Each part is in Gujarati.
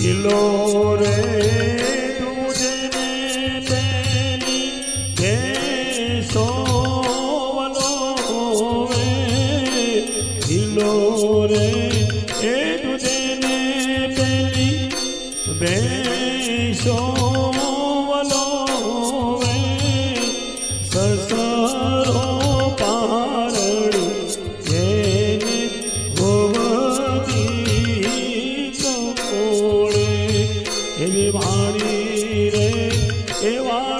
ખીલો રે રે એ દુજે ને પેલી બેસો એવી વાણી રે એવા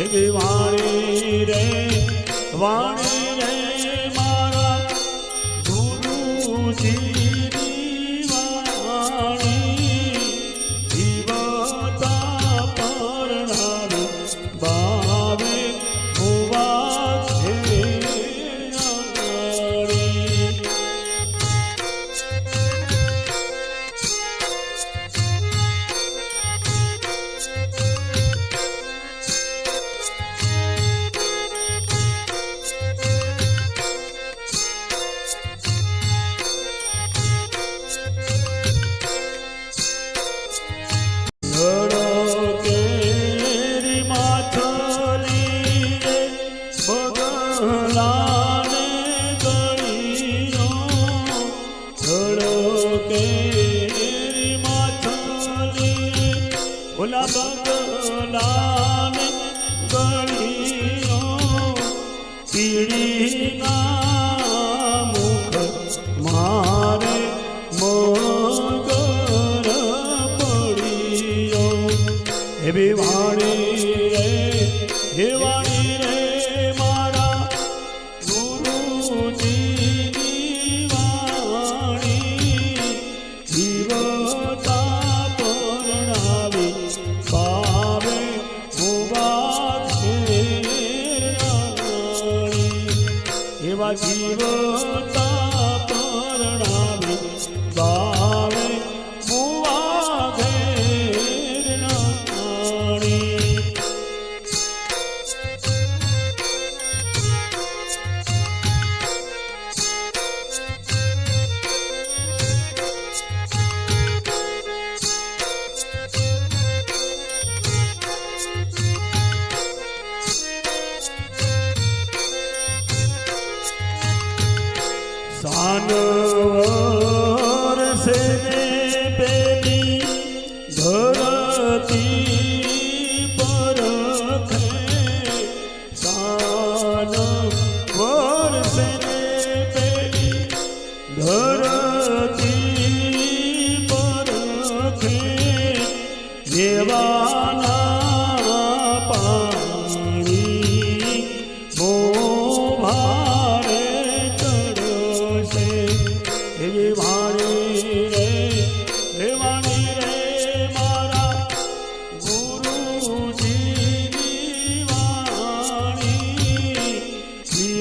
વાણી રે વાણી સગલાન ગળીઓ પીડીના મુખ મારે મોગર પડીઓ એવી मानो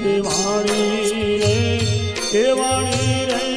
એવી વાણી રે એ વાણી રે.